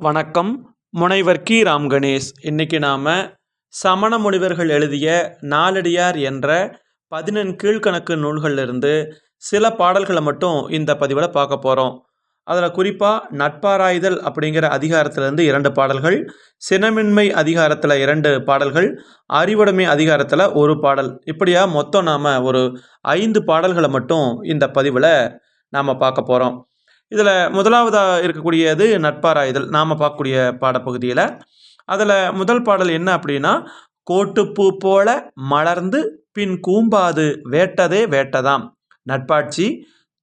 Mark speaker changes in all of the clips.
Speaker 1: வணக்கம். முனைவர் கி. ராம் கணேஷ். இன்னைக்கு நாம் சமண முனிவர்கள் எழுதிய நாலடியார் என்ற பதினெண் கீழ்க்கணக்கு நூல்களிலிருந்து சில பாடல்களை மட்டும் இந்த பதிவில் பார்க்க போகிறோம் அதில் குறிப்பாக நட்பாராய்தல் அப்படிங்கிற அதிகாரத்திலேருந்து இரண்டு பாடல்கள் சினமின்மை அதிகாரத்தில் இரண்டு பாடல்கள் அறிவுடைமை அதிகாரத்தில் ஒரு பாடல். இப்படியா மொத்தம் நாம் ஒரு ஐந்து பாடல்களை மட்டும் இந்த பதிவில் நாம் பார்க்க போகிறோம் இதில் முதலாவதாக இருக்கக்கூடியது நட்பாராய்தல் நாம் பார்க்கக்கூடிய பாடப்பகுதியில். அதில் முதல் பாடல் என்ன அப்படின்னா கோட்டுப்பூ போல மலர்ந்து பின் கூம்பாது வேட்டதே வேட்டதாம். நட்பாட்சி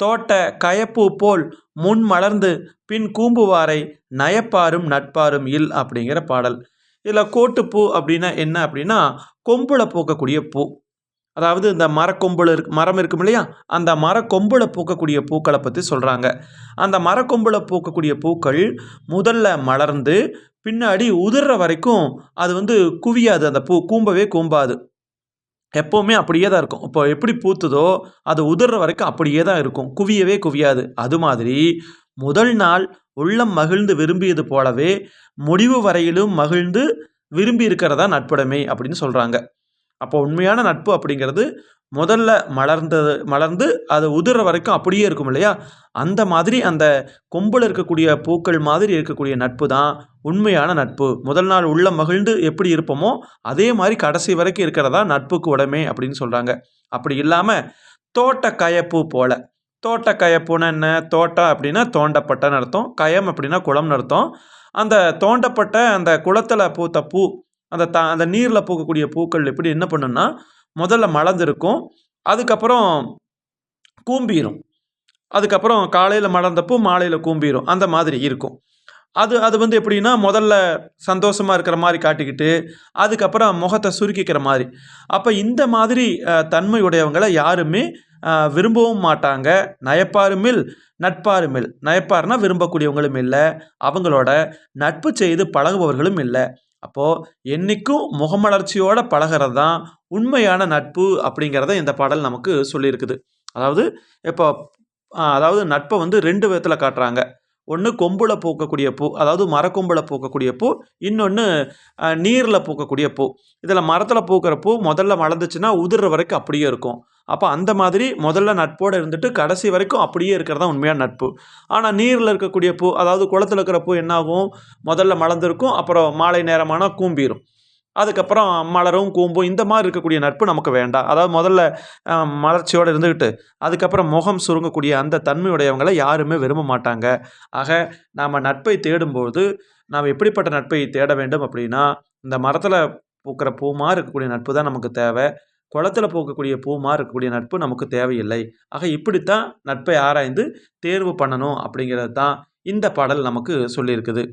Speaker 1: தோட்ட கயப்பூ போல் முன் மலர்ந்து பின் கூம்புவாரை நயப்பாரும் நட்பாரும் இல் அப்படிங்கிற பாடல். இதில் கோட்டுப்பூ அப்படின்னா என்ன அப்படின்னா கொம்புல பூக்கக்கூடிய பூ. அதாவது இந்த மரக்கொம்புல இருக் மரம் இருக்கும் இல்லையா? அந்த மரக்கொம்புல பூக்கக்கூடிய பூக்களை பற்றி சொல்கிறாங்க அந்த மரக்கொம்புல பூக்கக்கூடிய பூக்கள் முதல்ல மலர்ந்து பின்னாடி உதிர்ற வரைக்கும் அது வந்து குவியாது. அந்த பூ கூம்பவே கூம்பாது. எப்போவுமே அப்படியே தான் இருக்கும். இப்போ எப்படி பூத்துதோ அது உதிர்ற வரைக்கும் அப்படியே தான் இருக்கும். குவியவே குவியாது. அது மாதிரி முதல் நாள் உள்ளம் மகிழ்ந்து விரும்பியது போலவே முடிவு வரையிலும் மகிழ்ந்து விரும்பி இருக்கிறதா நட்புடைமை அப்படின்னு சொல்கிறாங்க அப்போ உண்மையான நட்பு அப்படிங்கிறது முதல்ல மலர்ந்தது மலர்ந்து அது உதிர்ற வரைக்கும் அப்படியே இருக்கும் இல்லையா? அந்த மாதிரி அந்த கொம்பில் இருக்கக்கூடிய பூக்கள் மாதிரி இருக்கக்கூடிய நட்பு தான் உண்மையான நட்பு. முதல் நாள் உள்ள மகிழ்ந்து எப்படி இருப்போமோ அதே மாதிரி கடைசி வரைக்கும் இருக்கிறதா நட்புக்கு உடமை அப்படின்னு சொல்கிறாங்க அப்படி இல்லாமல் தோட்ட கயப்பூ போல. தோட்ட கயப்புன்னா என்ன? தோட்டம் அப்படின்னா தோண்டப்பட்டன்னு அர்த்தம். கயம் அப்படின்னா குளம்னு அர்த்தம். அந்த தோண்டப்பட்ட அந்த குளத்தில் பூத்த பூ அந்த த அந்த நீரில் பூக்கக்கூடிய பூக்கள் எப்படி என்ன பண்ணுன்னா முதல்ல மலர்ந்துருக்கும். அதுக்கப்புறம் கூம்பிரும். அதுக்கப்புறம் காலையில் மலர்ந்தப்போ மாலையில் கூம்பிரும். அந்த மாதிரி இருக்கும். அது அது வந்து எப்படின்னா முதல்ல சந்தோஷமாக இருக்கிற மாதிரி காட்டிக்கிட்டு அதுக்கப்புறம் முகத்தை சுருக்கிக்கிற மாதிரி. அப்போ இந்த மாதிரி தன்மையுடையவங்களை யாருமே விரும்பவும் மாட்டாங்க. நயப்பாருமில் நட்பாருமில். நயப்பாருனா விரும்பக்கூடியவங்களும் இல்லை. அவங்களோட நட்பு செய்து பழகுபவர்களும் இல்லை. அப்போது என்றைக்கும் முகமலர்ச்சியோட பழகிறது தான் உண்மையான நட்பு அப்படிங்கிறத இந்த பாடல் நமக்கு சொல்லியிருக்குது. அதாவது இப்போ அதாவது நட்பை வந்து ரெண்டு விதத்தில் காட்டுறாங்க. ஒன்று கொம்பில் பூக்கக்கூடிய பூ அதாவது மரக்கொம்பில் பூக்கக்கூடிய பூ இன்னொன்று நீரில் பூக்கக்கூடிய பூ. இதில் மரத்தில் பூக்கிற பூ முதல்ல மலர்ந்துச்சுன்னா உதிர்ற வரைக்கும் அப்படியே இருக்கும். அப்போ அந்த மாதிரி முதல்ல நட்போடு இருந்துட்டு கடைசி வரைக்கும் அப்படியே இருக்கிறது தான் உண்மையான நட்பு. ஆனால் நீரில் இருக்கக்கூடிய பூ அதாவது குளத்தில் இருக்கிற பூ என்னாகும்? முதல்ல மலர்ந்துருக்கும் அப்புறம் மாலை நேரமானால் கூம்பிடும் அதுக்கப்புறம் மலரும் கூம்பும் இந்த மாதிரி இருக்கக்கூடிய நட்பு நமக்கு வேண்டாம். அதாவது முதல்ல மலர்ச்சியோடு இருந்துக்கிட்டு அதுக்கப்புறம் முகம் சுருங்கக்கூடிய அந்த தன்மையுடையவங்களை யாருமே விரும்ப மாட்டாங்க. ஆக நாம் நட்பை தேடும்போது நாம் எப்படிப்பட்ட நட்பை தேட வேண்டும் அப்படின்னா இந்த மரத்தில் பூக்கிற பூமா இருக்கக்கூடிய நட்பு தான் நமக்கு தேவை. குளத்தில் பூக்கக்கூடிய பூமா இருக்கக்கூடிய நட்பு நமக்கு தேவையில்லை. ஆக இப்படித்தான் நட்பை ஆராய்ந்து தேர்வு பண்ணணும் அப்படிங்கிறது தான் இந்த பாடல் நமக்கு சொல்லியிருக்குது.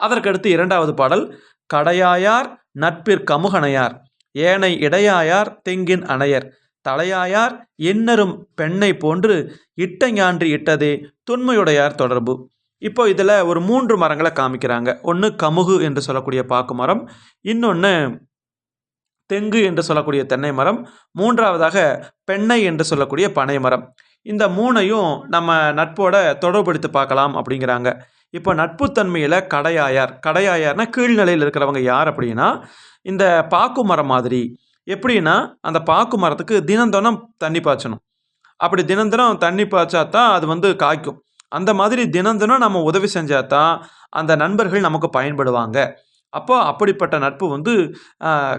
Speaker 1: அதற்கடுத்து இரண்டாவது பாடல் கடையாயார் நட்பிற்கமுகணையார் ஏனை இடையாயார் தெங்கின் அணையர் தலையாயார் இன்னரும் பெண்ணை போன்று இட்டஞான்று இட்டதே துன்மையுடையார் தொடர்பு. இப்போ இதில் ஒரு மூன்று மரங்களை காமிக்கிறாங்க. ஒன்று கமுகு என்று சொல்லக்கூடிய பாக்கு மரம் இன்னொன்று தெங்கு என்று சொல்லக்கூடிய தென்னை மரம் மூன்றாவதாக பெண்ணை என்று சொல்லக்கூடிய பனை மரம். இந்த மூணையும் நம்ம நட்போட தொடர்படுத்தி பார்க்கலாம் அப்படிங்கிறாங்க. இப்போ நட்புத்தன்மையில் கடையாயார். கடையாயார்னா கீழ்நிலையில் இருக்கிறவங்க யார் அப்படின்னா இந்த பாக்கு மரம் மாதிரி. எப்படின்னா அந்த பாக்கு மரத்துக்கு தினந்தோறும் தண்ணி பாய்ச்சணும். அப்படி தினந்தனம் தண்ணி பாய்ச்சா தான் அது வந்து காய்க்கும். அந்த மாதிரி தினந்தினம் நம்ம உதவி செஞ்சால் தான் அந்த நண்பர்கள் நமக்கு பயன்படுவாங்க. அப்போ அப்படிப்பட்ட நட்பு வந்து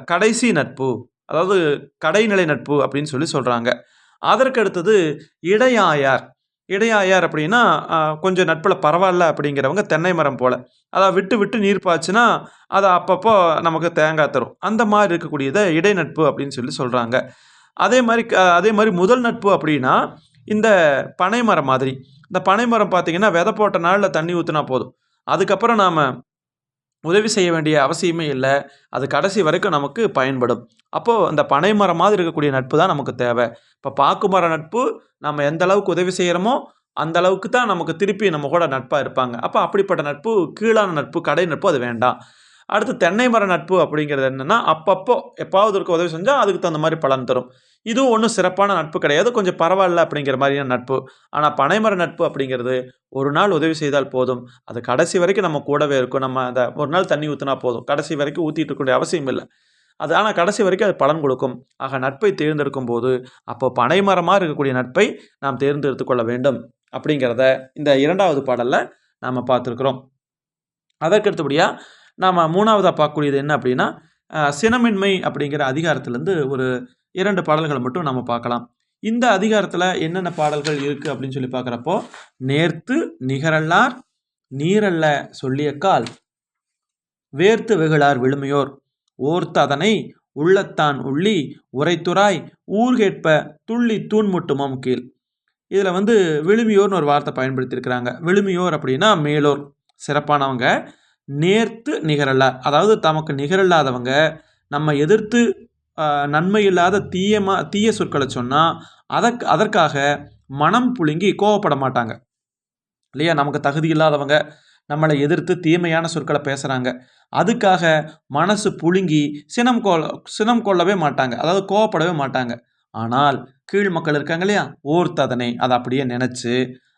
Speaker 1: கடைசி நட்பு அதாவது கடைநிலை நட்பு அப்படின்னு சொல்லி சொல்கிறாங்க அதற்கு அடுத்தது இடையாயார். இடையாயார் அப்படின்னா கொஞ்சம் நட்பில் பரவாயில்ல அப்படிங்கிறவங்க தென்னை மரம் போல். அதை விட்டு விட்டு நீர் பாய்ச்சுனா அதை அப்பப்போ நமக்கு தேங்காய் தரும். அந்த மாதிரி இருக்கக்கூடியதை இடை நட்பு அப்படின்னு சொல்லி சொல்கிறாங்க அதே மாதிரி க- அதே மாதிரி முதல் நட்பு அப்படின்னா இந்த பனைமரம் மாதிரி. இந்த பனை மரம் பார்த்தீங்கன்னா விதை போட்ட நாளில் தண்ணி ஊற்றினா போதும். அதுக்கப்புறம் நாம் உதவி செய்ய வேண்டிய அவசியமே இல்லை. அது கடைசி வரைக்கும் நமக்கு பயன்படும். அப்போது அந்த பனை மரம் மாதிரி இருக்கக்கூடிய நட்பு தான் நமக்கு தேவை. இப்போ பாக்கு மர நட்பு நம்ம எந்த அளவுக்கு உதவி செய்கிறோமோ அந்த அளவுக்கு தான் நமக்கு திருப்பி நம்ம கூட நட்பாக இருப்பாங்க. அப்போ அப்படிப்பட்ட நட்பு கீழான நட்பு கடை நட்பு அது வேண்டாம். அடுத்து தென்னை மர நட்பு அப்படிங்கிறது என்னென்னா அப்பப்போ எப்பாவது இருக்க உதவி செஞ்சால் அதுக்கு தகுந்த மாதிரி பலன் தரும். இதுவும் ஒன்றும் சிறப்பான நட்பு கிடையாது. கொஞ்சம் பரவாயில்ல அப்படிங்கிற மாதிரியான நட்பு. ஆனால் பனைமர நட்பு அப்படிங்கிறது ஒரு நாள் உதவி செய்தால் போதும். அது கடைசி வரைக்கும் நம்ம கூடவே இருக்கும். நம்ம அந்த ஒரு நாள் தண்ணி ஊற்றினா போதும். கடைசி வரைக்கும் ஊற்றிட்டு இருக்கக்கூடிய அவசியம் இல்லை. அது ஆனால் கடைசி வரைக்கும் அது பலன் கொடுக்கும். ஆக நட்பை தேர்ந்தெடுக்கும் போது அப்போ பனைமரமாக இருக்கக்கூடிய நட்பை நாம் தேர்ந்தெடுத்து கொள்ள வேண்டும் அப்படிங்கிறத இந்த இரண்டாவது பாடலில் நாம் பார்த்துருக்குறோம். அதற்கு அடுத்தபடியாக நாம் மூணாவதாக பார்க்கக்கூடியது என்ன அப்படின்னா சினமின்மை அப்படிங்கிற அதிகாரத்திலேருந்து ஒரு இரண்டு பாடல்களை மட்டும் நம்ம பார்க்கலாம். இந்த அதிகாரத்தில் என்னென்ன பாடல்கள் இருக்குது அப்படின்னு சொல்லி பார்க்குறப்போ நேர்த்து நிகரல்லார் நீரல்ல சொல்லியக்கால் வேர்த்து வெகுளார் விழுமையோர் ஓர்த்து அதனை உள்ளத்தான் உள்ளி உரைத்துராய் ஊர்கேட்ப துள்ளி தூண்முட்டுமம் கீழ். இதில் வந்து விழுமியோர்னு ஒரு வார்த்தை பயன்படுத்தியிருக்கிறாங்க. விழுமியோர் அப்படின்னா மேலோர் சிறப்பானவங்க. நேர்த்து நிகரல்லார் அதாவது தமக்கு நிகரில்லாதவங்க நம்ம எதிர்த்து நன்மை இல்லாத தீயமா தீய சொற்களை சொன்னால் அதற்கு அதற்காக மனம் புழுங்கி கோவப்பட மாட்டாங்க. இல்லையா? நமக்கு தகுதி இல்லாதவங்க நம்மளை எதிர்த்து தீமையான சொற்களை பேசுகிறாங்க அதுக்காக மனசு புழுங்கி சினம் கொள்ள சினம் கொள்ளவே மாட்டாங்க. அதாவது கோவப்படவே மாட்டாங்க. ஆனால் கீழ் மக்கள் இருக்காங்க இல்லையா? ஓர்த்ததனை அதை அப்படியே நினச்சி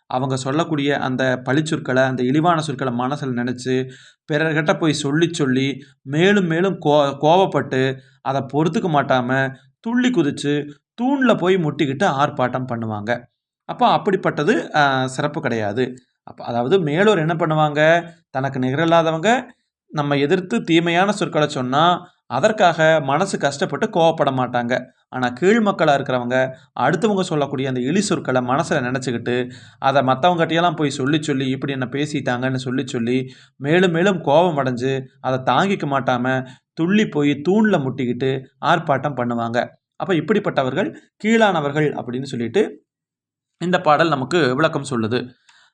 Speaker 1: அவங்க சொல்லக்கூடிய அந்த பழிச்சொற்களை அந்த இழிவான சொற்களை மனசில் நினச்சி பிறர்கிட்ட போய் சொல்லி சொல்லி மேலும் மேலும் கோ கோவப்பட்டு அதை பொறுத்துக்க மாட்டாமல் துள்ளி குதித்து தூணில் போய் முட்டிக்கிட்டு ஆர்ப்பாட்டம் பண்ணுவாங்க. அப்போ அப்படிப்பட்டது சிறப்பு கிடையாது. அப்போ அதாவது மேலோர் என்ன பண்ணுவாங்க? தனக்கு நிகரில்லாதவங்க நம்ம எதிர்த்து தீமையான சொற்களை சொன்னால் அதற்காக மனசு கஷ்டப்பட்டு கோவப்பட மாட்டாங்க. ஆனால் கீழ் மக்களாக இருக்கிறவங்க அடுத்தவங்க சொல்லக்கூடிய அந்த இழி சொற்களை மனசில் நினச்சிக்கிட்டு அதை மற்றவங்ககிட்டயெல்லாம் போய் சொல்லி சொல்லி இப்படி என்ன பேசிட்டாங்கன்னு சொல்லி சொல்லி மேலும் மேலும் கோபம் அடைஞ்சு அதை தாங்கிக்க மாட்டாமல் துள்ளி போய் தூணில் முட்டிக்கிட்டு ஆர்ப்பாட்டம் பண்ணுவாங்க. அப்போ இப்படிப்பட்டவர்கள் கீழானவர்கள் அப்படின்னு சொல்லிட்டு இந்த பாடல் நமக்கு விளக்கம் சொல்லுது.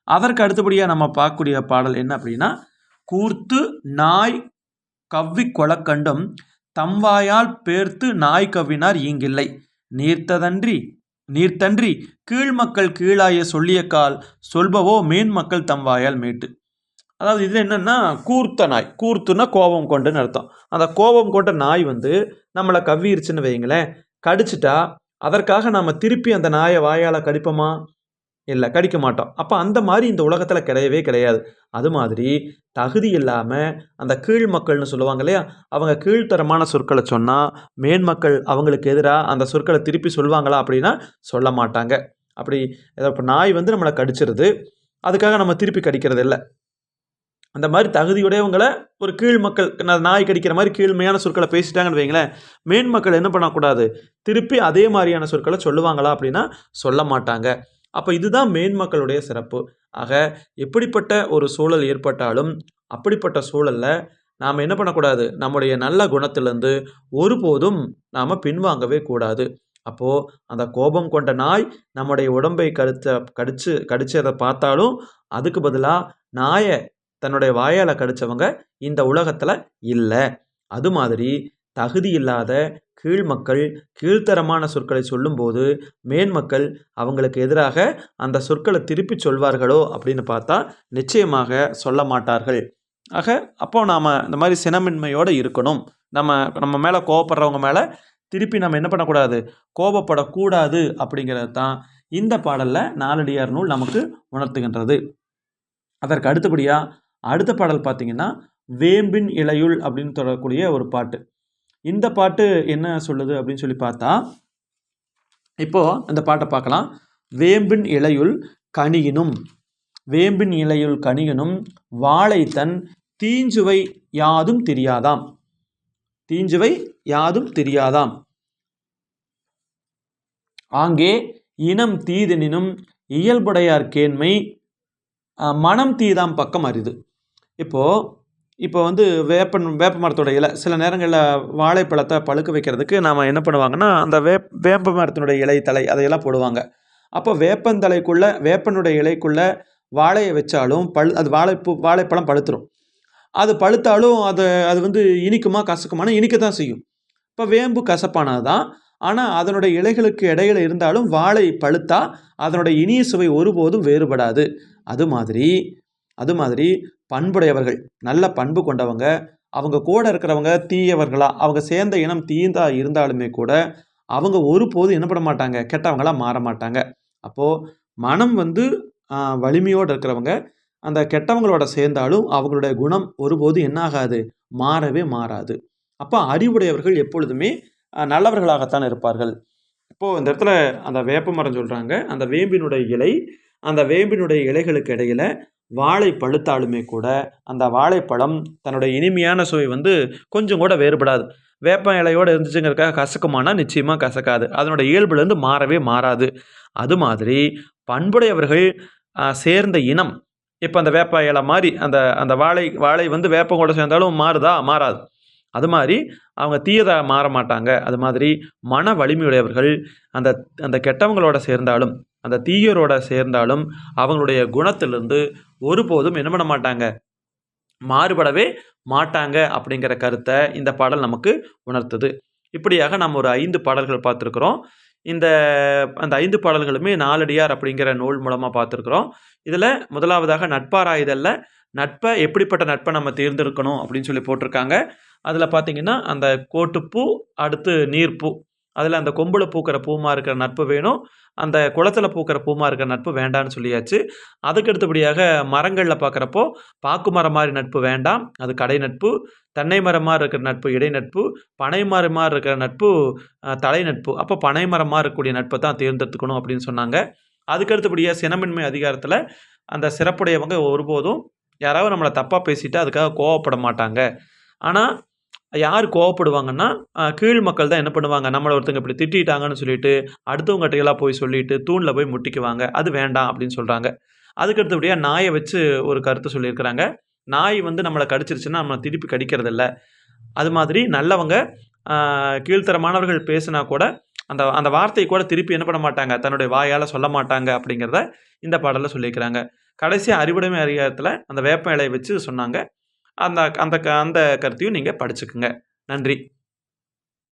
Speaker 1: அதற்கு அடுத்தபடியாக நம்ம பார்க்கக்கூடிய பாடல் என்ன அப்படின்னா கூர்த்து நாய் கவ்வி கொலக்கண்டும் தம்வாயால் பேர்த்து நாய் கவ்வினார் ஈங்கில்லை. நீர்த்ததன்றி நீர்த்தன்றி கீழ்மக்கள் கீழாய சொல்லியக்கால் சொல்பவோ மேன்மக்கள் தம்வாயால் மேட்டு. மீட்டு அதாவது இது என்னென்னா கூர்த்த நாய் கூர்த்துனா கோபம் கொண்டுன்னு அர்த்தம். அந்த கோபம் கொண்ட நாய் வந்து நம்மளை கவ்விருச்சுன்னு வைங்களேன் கடிச்சிட்டா அதற்காக நாம் திருப்பி அந்த நாயை வாயால் கடிப்போமா? இல்லை கடிக்க மாட்டோம். அப்போ அந்த மாதிரி இந்த உலகத்தில் கிடையவே கிடையாது. அது மாதிரி தகுதி இல்லாமல் அந்த கீழ் மக்கள்னு சொல்லுவாங்க இல்லையா? அவங்க கீழ்த்தரமான சொற்களை சொன்னால் மேன்மக்கள் அவங்களுக்கு எதிராக அந்த சொற்களை திருப்பி சொல்லுவாங்களா அப்படின்னா சொல்ல மாட்டாங்க. அப்படி ஏதோ இப்போ நாய் வந்து நம்மளை கடிச்சிருது. அதுக்காக நம்ம திருப்பி கடிக்கிறது இல்லை. அந்த மாதிரி தகுதியுடையவங்களை ஒரு கீழ் மக்கள் நாய் கடிக்கிற மாதிரி கீழ்மையான சொற்களை பேசிட்டாங்கன்னு வைங்களேன். மேன் மக்கள் என்ன பண்ணக்கூடாது? திருப்பி அதே மாதிரியான சொற்களை சொல்லுவாங்களா அப்படின்னா சொல்ல மாட்டாங்க. அப்போ இதுதான் மேன் மக்களுடைய சிறப்பு. ஆக எப்படிப்பட்ட ஒரு சூழல் ஏற்பட்டாலும் அப்படிப்பட்ட சூழலில் நாம் என்ன பண்ணக்கூடாது? நம்முடைய நல்ல குணத்திலேருந்து ஒருபோதும் நாம் பின்வாங்கவே கூடாது. அப்போது அந்த கோபம் கொண்ட நாய் நம்முடைய உடம்பை கடித்த கடிச்சு கடிச்சதை பார்த்தாலும் அதுக்கு பதிலாக நாயை தன்னுடைய வாயால் கடித்தவங்க இந்த உலகத்தில் இல்லை. அது மாதிரி தகுதி இல்லாத கீழ் மக்கள் கீழ்த்தரமான சொற்களை சொல்லும்போது மேன்மக்கள் அவங்களுக்கு எதிராக அந்த சொற்களை திருப்பி சொல்வார்களோ அப்படின்னு பார்த்தா நிச்சயமாக சொல்ல மாட்டார்கள். ஆக அப்போ நாம் இந்த மாதிரி சினமின்மையோடு இருக்கணும். நம்ம நம்ம மேலே கோவப்படுறவங்க மேலே திருப்பி நம்ம என்ன பண்ணக்கூடாது? கோபப்படக்கூடாது அப்படிங்கிறது தான் இந்த பாடலில் நாலடியார் நூல் நமக்கு உணர்த்துகின்றது. அதற்கு அடுத்தபடியாக அடுத்த பாடல் பார்த்திங்கன்னா வேம்பின் இலையுள் அப்படின்னு தொடரக்கூடிய ஒரு பாட்டு. இந்த பாட்டு என்ன சொல்லுது அப்படின்னு சொல்லி பார்த்தா இப்போது அந்த பாட்டை பார்க்கலாம். வேம்பின் இலையுள் கனியினும் வேம்பின் இலையுள் கனியினும் வாழை தன் தீஞ்சுவை யாதும் தெரியாதாம். தீஞ்சுவை யாதும் தெரியாதாம். ஆங்கே இனம் தீதெனினும் இயல்புடையார் கேண்மை மனம் தீதாம் பக்கம் அரிது. இப்போது இப்போ வந்து வேப்பன் வேப்ப மரத்தோட இலை. சில நேரங்களில் வாழைப்பழத்தை பழுக்க வைக்கிறதுக்கு நாம் என்ன பண்ணுவாங்கன்னா அந்த வேப் வேப்ப மரத்தினுடைய இலை தலை அதையெல்லாம் போடுவாங்க. அப்போ வேப்பந்தலைக்குள்ளே வேப்பனுடைய இலைக்குள்ளே வாழையை வச்சாலும் பழு அது வாழைப்பூ வாழைப்பழம் பழுத்துரும். அது பழுத்தாலும் அது அது வந்து இனிக்குமா கசக்குமானா இனிக்க தான் செய்யும். இப்போ வேம்பு கசப்பானது தான் ஆனால் அதனுடைய இலைகளுக்கு இடையில இருந்தாலும் வாழை பழுத்தா அதனுடைய இனிய சுவை ஒருபோதும் வேறுபடாது. அது மாதிரி அது மாதிரி பண்புடையவர்கள் நல்ல பண்பு கொண்டவங்க அவங்க கூட இருக்கிறவங்க தீயவர்களா அவங்க சேர்ந்த இனம் தீந்தா இருந்தாலுமே கூட அவங்க ஒருபோது என்ன பண்ண மாட்டாங்க கெட்டவங்களாக மாற மாட்டாங்க. அப்போது மனம் வந்து வலிமையோடு இருக்கிறவங்க அந்த கெட்டவங்களோட சேர்ந்தாலும் அவங்களுடைய குணம் ஒருபோதும் என்னாகாது மாறவே மாறாது. அப்போ அறிவுடையவர்கள் எப்பொழுதுமே நல்லவர்களாகத்தான் இருப்பார்கள். இப்போது இந்த இடத்துல அந்த வேப்ப மரம் சொல்கிறாங்க அந்த வேம்பினுடைய இலை அந்த வேம்பினுடைய இலைகளுக்கு இடையில வாழை பழுத்தாலுமே கூட அந்த வாழைப்பழம் தன்னுடைய இனிமையான சுவை வந்து கொஞ்சம் கூட வேறுபடாது. வேப்ப இலையோடு இருந்துச்சுங்கிறக்காக கசக்குமானா நிச்சயமாக கசக்காது. அதனோட இயல்புலேருந்து மாறவே மாறாது. அது மாதிரி பண்புடையவர்கள் சேர்ந்த இனம். இப்போ அந்த வேப்ப இலை மாதிரி அந்த அந்த வாழை வாழை வந்து வேப்பம் கூட சேர்ந்தாலும் மாறுதா? மாறாது. அது மாதிரி அவங்க தீயதாக மாற மாட்டாங்க. அது மாதிரி மன வலிமையுடையவர்கள் அந்த அந்த கெட்டவங்களோட சேர்ந்தாலும் அந்த தீயரோட சேர்ந்தாலும் அவங்களுடைய குணத்திலிருந்து ஒருபோதும் என்ன பண்ண மாட்டாங்க? மாறுபடவே மாட்டாங்க அப்படிங்கிற கருத்தை இந்த பாடல் நமக்கு உணர்த்துது. இப்படியாக நம்ம ஒரு ஐந்து பாடல்கள் பார்த்துருக்குறோம். இந்த அந்த ஐந்து பாடல்களுமே நாலடியார் அப்படிங்கிற நூல் மூலமாக பார்த்துருக்குறோம். இதில் முதலாவதாக நட்பாராயுதல்ல நட்பை எப்படிப்பட்ட நட்பை நம்ம தேர்ந்தெடுக்கணும் அப்படின்னு சொல்லி போட்டிருக்காங்க. அதில் பார்த்தீங்கன்னா அந்த கோட்டுப்பூ அடுத்து நீர்ப்பூ. அதில் அந்த கொம்பில் பூக்கிற பூமா இருக்கிற நட்பு வேணும். அந்த குளத்தில் பூக்கிற பூமா இருக்கிற நட்பு வேண்டான்னு சொல்லியாச்சு. அதுக்கு அடுத்தபடியாக மரங்களில் பார்க்குறப்போ பாக்கு மரம் மாதிரி நட்பு வேண்டாம். அது கடை நட்பு. தென்னை மரம் மாதிரி இருக்கிற நட்பு இடை நட்பு. பனை மரம் மாதிரி இருக்கிற நட்பு தலை நட்பு. அப்போ பனை மரமாக இருக்கக்கூடிய நட்பை தான் தேர்ந்தெடுத்துக்கணும் அப்படின்னு சொன்னாங்க. அதுக்கு அடுத்தபடியாக சினமின்மை அதிகாரத்தில் அந்த சிறப்புடையவங்க ஒருபோதும் யாராவது நம்மளை தப்பாக பேசிட்டு அதுக்காக கோவப்பட மாட்டாங்க. ஆனால் யார் கோவப்படுவாங்கன்னா கீழ் மக்கள் தான் என்ன பண்ணுவாங்க நம்மளை ஒருத்தங்க இப்படி திட்டிட்டாங்கன்னு சொல்லிட்டு அடுத்தவங்ககிட்ட எல்லாம் போய் சொல்லிட்டு தூணில் போய் முட்டிக்குவாங்க. அது வேண்டாம் அப்படின்னு சொல்கிறாங்க அதுக்கு அடுத்தபடியாக நாயை வச்சு ஒரு கருத்து சொல்லியிருக்கிறாங்க. நாய் வந்து நம்மளை கடிச்சிருச்சுன்னா நம்மளை திருப்பி கடிக்கிறதில்ல. அது மாதிரி நல்லவங்க கீழ்த்தரமானவர்கள் பேசினா கூட அந்த அந்த வார்த்தையை கூட திருப்பி என்ன பண்ண மாட்டாங்க தன்னுடைய வாயால் சொல்ல மாட்டாங்க அப்படிங்கிறத இந்த பாடலில் சொல்லியிருக்கிறாங்க. கடைசி அறிவுடைமை அதிகாரத்தில் அந்த வேப்ப இலையை வச்சு சொன்னாங்க. அந்த அந்த க- அந்த கருத்தையும் நீங்கள் படிச்சுக்குங்க. நன்றி.